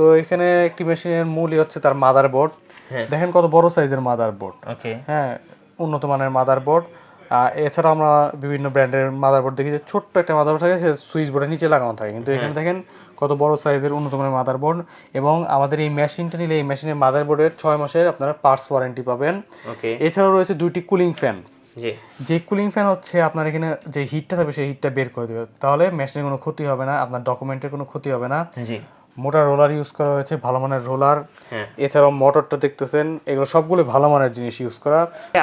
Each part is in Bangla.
তো এখানে একটি মেশিনের মূলই হচ্ছে তার মাদার বোর্ড হ্যাঁ। দেখেন কত বড় সাইজের মাদার বোর্ড হ্যাঁ উন্নত মানের মাদার বোর্ড এছাড়াও আমরা বিভিন্ন ব্র্যান্ডের মাদার বোর্ড দেখি যে ছোট্ট একটা মাদার বোর্ড থাকে সে সুইচ বোর্ডের নিচে লাগানো থাকে। কিন্তু এখানে দেখেন কত বড় সাইজের উন্নত মানের মাদার বোর্ড এবং আমাদের এই মেশিনটা নিলে এই মেশিনের মাদার বোর্ডের ছয় মাসের আপনারা পার্টস ওয়ারেন্টি পাবেন। এছাড়াও রয়েছে দুইটি কুলিং ফ্যান যে কুলিং ফ্যান হচ্ছে আপনার এখানে যে হিটটা থাকবে সেই হিটটা বের করে দেবে। তাহলে মেশিনের কোনো ক্ষতি হবে না আপনার ডকুমেন্টের কোনো ক্ষতি হবে না। জি। মোটা রোলার ইউজ করা হয়েছে ভালো মানের রোলার। হ্যাঁ। এছাড়াও মোটরটা দেখতেছেন এগুলো সবগুলো ভালো মানের জিনিস ইউজ করা।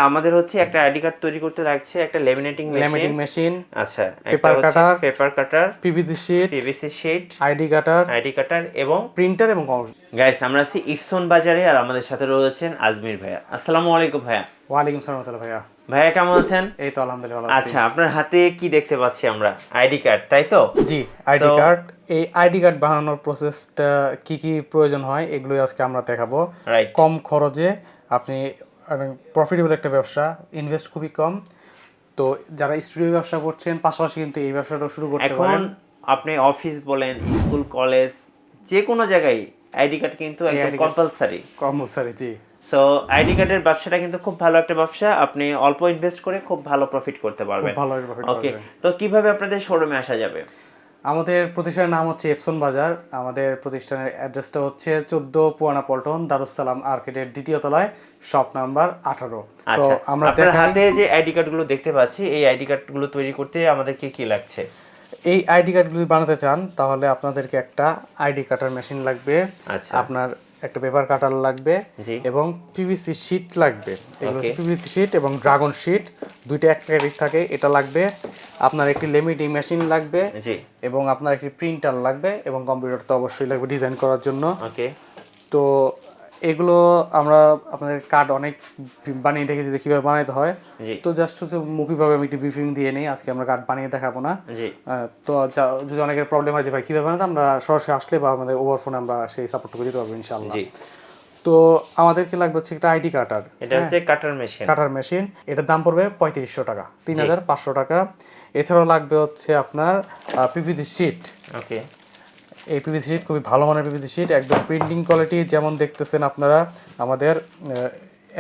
আমাদের হচ্ছে একটা আইডি কার্ড তৈরি করতে লাগছে একটা লেমিনেটিং ল্যামিনেটিং মেশিন মেশিন আচ্ছা paper cutter paper cutter PVC sheet PVC sheet ID cutter ID cutter এবং প্রিন্টার এবং গাইস আমরা আছি ইফসন বাজারে আর আমাদের সাথে রয়েছেন আজমির ভাইয়া। আসসালামু আলাইকুম ভাইয়া। ওয়ালাইকুম সালাম তাহলে ভাইয়া। ভাইয়া কেমন আছেন? এই তো আলহামদুলিল্লাহ আচ্ছা আপনার হাতে কি দেখতে পাচ্ছি আমরা? আইডি কার্ড তাই তো? জি আইডি কার্ড। এই আইডি কার্ড বানানোর প্রসেসটা কি কি প্রয়োজন হয় এগুলোই আজকে আমরা দেখাবো। কম খরচে আপনি প্রফিটেবল একটা ব্যবসা ইনভেস্ট খুবই কম। তো যারা স্টুডিও ব্যবসা করছেন পাশাপাশি কিন্তু এই ব্যবসাটা শুরু করতে এখন আপনি অফিস বলেন স্কুল কলেজ যে কোনো জায়গায় আইডি কার্ড কিন্তু একদম কম্পালসারি কম্পালসারি জি। সো আইডি কার্ডের ব্যবসাটা কিন্তু খুব ভালো একটা ব্যবসা। আপনি অল্প ইনভেস্ট করে খুব ভালো প্রফিট করতে পারবেন। ভালো ওকে তো কীভাবে আপনাদের শোরুমে আসা যাবে? আমাদের প্রতিষ্ঠানের নাম হচ্ছে এপসন বাজার আমাদের প্রতিষ্ঠানের অ্যাড্রেসটা হচ্ছে চোদ্দ পুয়ানা পল্টন দারুসালাম আর্কেটের দ্বিতীয় তলায় শপ নাম্বার আঠারো। তো আচ্ছা আমরা হাতে যে আইডি কার্ডগুলো দেখতে পাচ্ছি এই আইডি কার্ডগুলো তৈরি করতে আমাদেরকে কি লাগছে? এই আইডি কার্ডগুলি বানাতে চান তাহলে আপনাদেরকে একটা আইডি কাটার মেশিন লাগবে। আচ্ছা। আপনার একটা পেপার কাটার লাগবে এবং পিভিসি শিট লাগবে। এগুলো. পিভিসি শিট এবং ড্রাগন শিট দুইটা এক প্যাকেট থাকে এটা লাগবে। আপনার একটি লেমিটিং মেশিন লাগবে জি। এবং আপনার একটি প্রিন্টার লাগবে এবং কম্পিউটার তো অবশ্যই লাগবে ডিজাইন করার জন্য। ওকে তো এগুলো আমরা আপনাদের কার্ড অনেক বানিয়ে দেখেছি যে কীভাবে বানাইতে হয়। তো জাস্ট হচ্ছে মুভিভাবে আমি একটি ব্রিফিং দিয়ে নিই আজকে আমরা কার্ড বানিয়ে দেখাবো না। তো যদি অনেকের প্রবলেম হয় যে ভাই কীভাবে বানাতে আমরা সরাসরি আসলে বা আমাদের ওভার ফোনে আমরা সেই সাপোর্টটুকু দিতে পারব ইনশাল্লাহ তো আমাদেরকে লাগবে হচ্ছে একটা আইডি কাটার এটা হচ্ছে কাটার মেশিন কাটার মেশিন এটার দাম পড়বে পঁয়ত্রিশশো টাকা তিন হাজার পাঁচশো টাকা। এছাড়াও লাগবে হচ্ছে আপনার পিপিসি শিট ওকে এই পিপিসি শিট খুবই ভালো মানের পিভিসি শিট একদম প্রিন্টিং কোয়ালিটি যেমন দেখতেছেন আপনারা আমাদের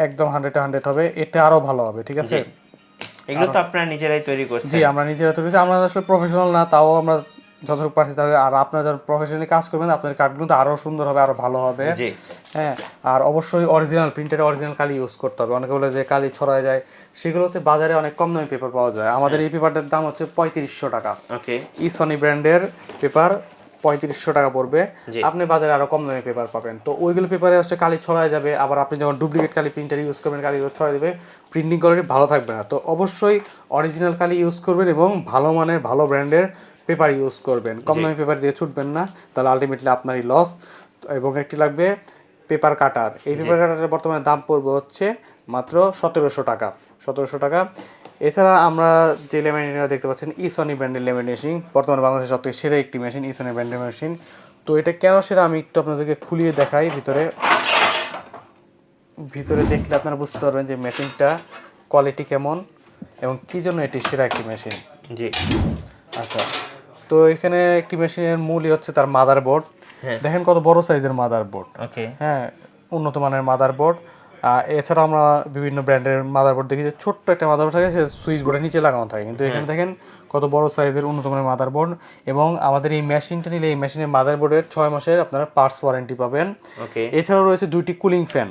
একদম হান্ড্রেড হান্ড্রেড হবে এটা আরও ভালো হবে ঠিক আছে? এগুলো তো আপনারা নিজেরাই তৈরি করছেন। জি আমরা নিজেরা তৈরি করছি। আমরা আসলে প্রফেশনাল না তাও আমরা যতটুকু পারছি তাহলে আর আপনারা যারা প্রফেশনালি কাজ করবেন আপনার কার্ডগুলো তো আরও সুন্দর হবে আরও ভালো হবে। জি। হ্যাঁ আর অবশ্যই অরিজিনাল প্রিন্টের অরিজিনাল কালি ইউজ করতে হবে। অনেকে বলে যে কালি ছড়ায় যায় সেগুলো হচ্ছে বাজারে অনেক কম দামি পেপার পাওয়া যায়। আমাদের এই পেপারটার দাম হচ্ছে পঁয়ত্রিশশো টাকা। ওকে ই সনি ব্র্যান্ডের পেপার পঁয়ত্রিশশো টাকা পড়বে। আপনি বাজারে আরও কম দামি পেপার পাবেন। তো ওইগুলো পেপারে হচ্ছে কালি ছড়ায় যাবে আবার আপনি যখন ডুপ্লিকেট কালি প্রিন্টার ইউজ করবেন কালি ছড়ায় দেবে প্রিন্টিং কোয়ালিটি ভালো থাকবে না। তো অবশ্যই অরিজিনাল কালি ইউজ করবেন এবং ভালো মানের ভালো ব্র্যান্ডের পেপার ইউজ করবেন। কম দামি পেপার দিয়ে ছুটবেন না তাহলে আলটিমেটলি আপনারই লস এবং একটি লাগবে পেপার কাটার এই পেপার কাটারের বর্তমানে দাম পড়বে হচ্ছে মাত্র সতেরোশো টাকা। সতেরোশো টাকা। এছাড়া আমরা যে লেমিনেশনটা দেখতে পাচ্ছেন ইসনি ব্র্যান্ডের লেমিনেশন বর্তমানে বাংলাদেশের সবথেকে সেরা একটি মেশিন ইসনি ব্র্যান্ডের মেশিন তো এটা কেন সেরা? আমি একটু আপনাদেরকে খুলিয়ে দেখাই ভিতরে। ভিতরে দেখলে আপনারা বুঝতে পারবেন যে মেশিনটা কোয়ালিটি কেমন এবং কী জন্য এটি সেরা একটি মেশিন জি। আচ্ছা তো এখানে একটি মেশিনের মূলই হচ্ছে তার মাদার বোর্ড হ্যাঁ। দেখেন কত বড় সাইজের মাদার বোর্ড ওকে হ্যাঁ উন্নত মানের মাদার বোর্ড এছাড়া আমরা বিভিন্ন ব্র্যান্ডের মাদারবোর্ড দেখি যে ছোট্ট একটা মাদারবোর্ড থাকে সে সুইচ বোর্ডের নিচে লাগানো থাকে। কিন্তু এখানে দেখেন কত বড় সাইজের উন্নত মানের মাদার এবং আমাদের এই মেশিনটা নিলে এই মেশিনের মাদারবোর্ডের ছয় মাসের আপনারা পার্টস ওয়ারেন্টি পাবেন। এছাড়াও রয়েছে দুইটি কুলিং ফ্যান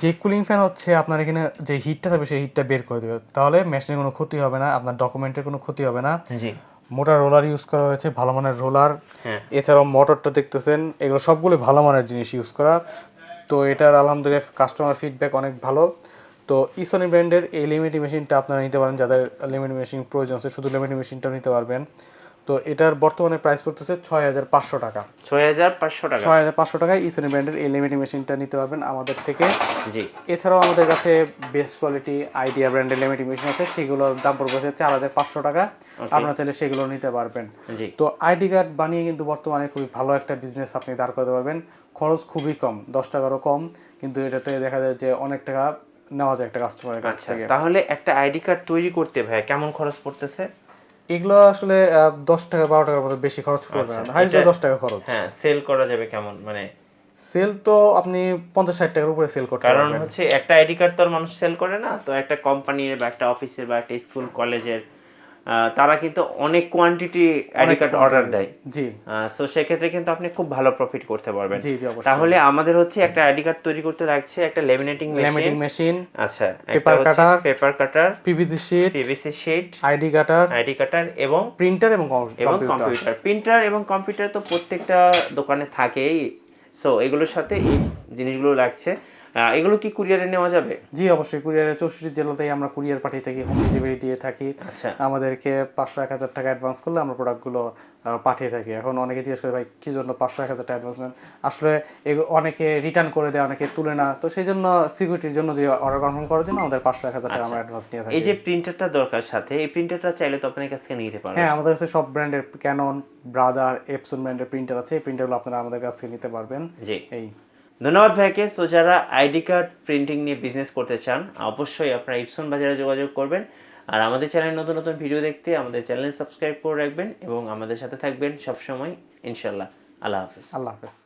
যে কুলিং ফ্যান হচ্ছে আপনার এখানে যে হিটটা থাকবে সেই হিটটা বের করে দেবে। তাহলে মেশিনের কোনো ক্ষতি হবে না আপনার ডকুমেন্টের কোনো ক্ষতি হবে না। মোটা রোলার ইউজ করা হয়েছে ভালো মানের রোলার হ্যাঁ। এছাড়াও মোটরটা দেখতেছেন এগুলো সবগুলো ভালো মানের জিনিস ইউজ করা। তো এটার আলহামদুলিল্লাহ কাস্টমার ফিডব্যাক অনেক ভালো। তো ইসনি ব্র্যান্ডের এই লিমিটেড মেশিনটা আপনারা নিতে পারেন, যাদের লিমিটেড মেশিন প্রয়োজন আছে, শুধু লিমিটেড মেশিনটা নিতে পারবেন। তো এটার বর্তমানে প্রাইস পড়তেছে ছয় হাজার পাঁচশো টাকা। ছয় হাজার পাঁচশো টাকা। ছয় হাজার পাঁচশো টাকায় ইসনি ব্র্যান্ডের এই লিমিটি মেশিনটা নিতে পারবেন আমাদের থেকে। জি। এছাড়াও আমাদের কাছে বেস্ট কোয়ালিটি আইডিয়া ব্র্যান্ডের লিমিটি মেশিন আছে সেগুলোর দাম পড়বে চার হাজার পাঁচশো টাকা। আপনারা চাইলে সেগুলো নিতে পারবেন। জি। তো আইডি কার্ড বানিয়ে কিন্তু বর্তমানে খুবই ভালো একটা বিজনেস আপনি দাঁড় করতে পারবেন। খরচ খুবই কম দশ টাকারও কম কিন্তু এটাতে দেখা যায় যে অনেক টাকা নেওয়া যায় একটা কাস্টমারের কাছ আচ্ছা থেকে। তাহলে একটা আইডি কার্ড তৈরি করতে ভাই কেমন খরচ পড়তেছে? এগুলো আসলে আহ, দশ টাকা বারো টাকার মতো বেশি খরচ করবে না। হাইস্ট দশ টাকা খরচ। হ্যাঁ সেল করা যাবে কেমন? মানে সেল তো আপনি পঞ্চাশ ষাট টাকার উপরে সেল করতে কারণ হচ্ছে একটা আইডি কার্ড তো আর মানুষ সেল করে না তো একটা কোম্পানির বা একটা অফিসের বা একটা স্কুল কলেজের তারা কিন্তু অনেক কোয়ান্টিটি আইডি অর্ডার দেয়। জি। সো সেক্ষেত্রে কিন্তু আপনি খুব ভালো প্রফিট করতে পারবেন। তাহলে আমাদের হচ্ছে একটা আইডি কার্ড তৈরি করতে লাগছে একটা লেমিনেটিং ল্যামিনেটিং মেশিন মেশিন আচ্ছা Paper cutter, paper cutter PVC sheet PVC sheet ID cutter ID cutter এবং প্রিন্টার এবং এবং কম্পিউটার প্রিন্টার এবং কম্পিউটার তো প্রত্যেকটা দোকানে থাকেই। সো এগুলোর সাথে এই জিনিসগুলো লাগছে। এগুলো কি কুরিয়ারে নেওয়া যাবে? জি অবশ্যই। কুরিয়ারের চৌষট্টি জেলাতেই আমরা কুরিয়ার পাঠিয়ে থাকি হোম ডেলিভারি দিয়ে থাকি। আচ্ছা। আমাদেরকে পাঁচশো এক হাজার টাকা অ্যাডভান্স করলে আমরা প্রোডাক্টগুলো পাঠিয়ে থাকি। এখন অনেকে জিজ্ঞেস করে ভাই কি জন্য পাঁচশো এক হাজার টাকা অ্যাডভান্স নেন? আসলে অনেকে রিটার্ন করে দেয় অনেকে তুলে না। তো সেই জন্য সিকিউরিটির জন্য যে অর্ডার কনফার্ম করার জন্য আমাদের পাঁচশো এক হাজার টাকা আমরা অ্যাডভান্স নিয়ে থাকি। এই যে প্রিন্টারটা দরকার সাথে এই প্রিন্টারটা চাইলে তো আপনার কাছ থেকে নিতে পারবেন। হ্যাঁ আমাদের কাছে সব ব্র্যান্ডের ক্যানন ব্রাদার এপসন ব্র্যান্ডের প্রিন্টার আছে। এই প্রিন্টারগুলো আপনারা আমাদের কাছ থেকে নিতে পারবেন। জি। এই। ধন্যবাদ ভাইকে। সো যারা আইডি কার্ড প্রিন্টিং নিয়ে বিজনেস করতে চান, অবশ্যই আপনারা ইপসন বাজারে যোগাযোগ করবেন। আর আমাদের চ্যানেল নতুন নতুন ভিডিও দেখতে আমাদের চ্যানেল সাবস্ক্রাইব করে রাখবেন এবং আমাদের সাথে থাকবেন সবসময়। ইনশাল্লাহ আল্লাহ হাফিজ। আল্লাহ হাফেজ।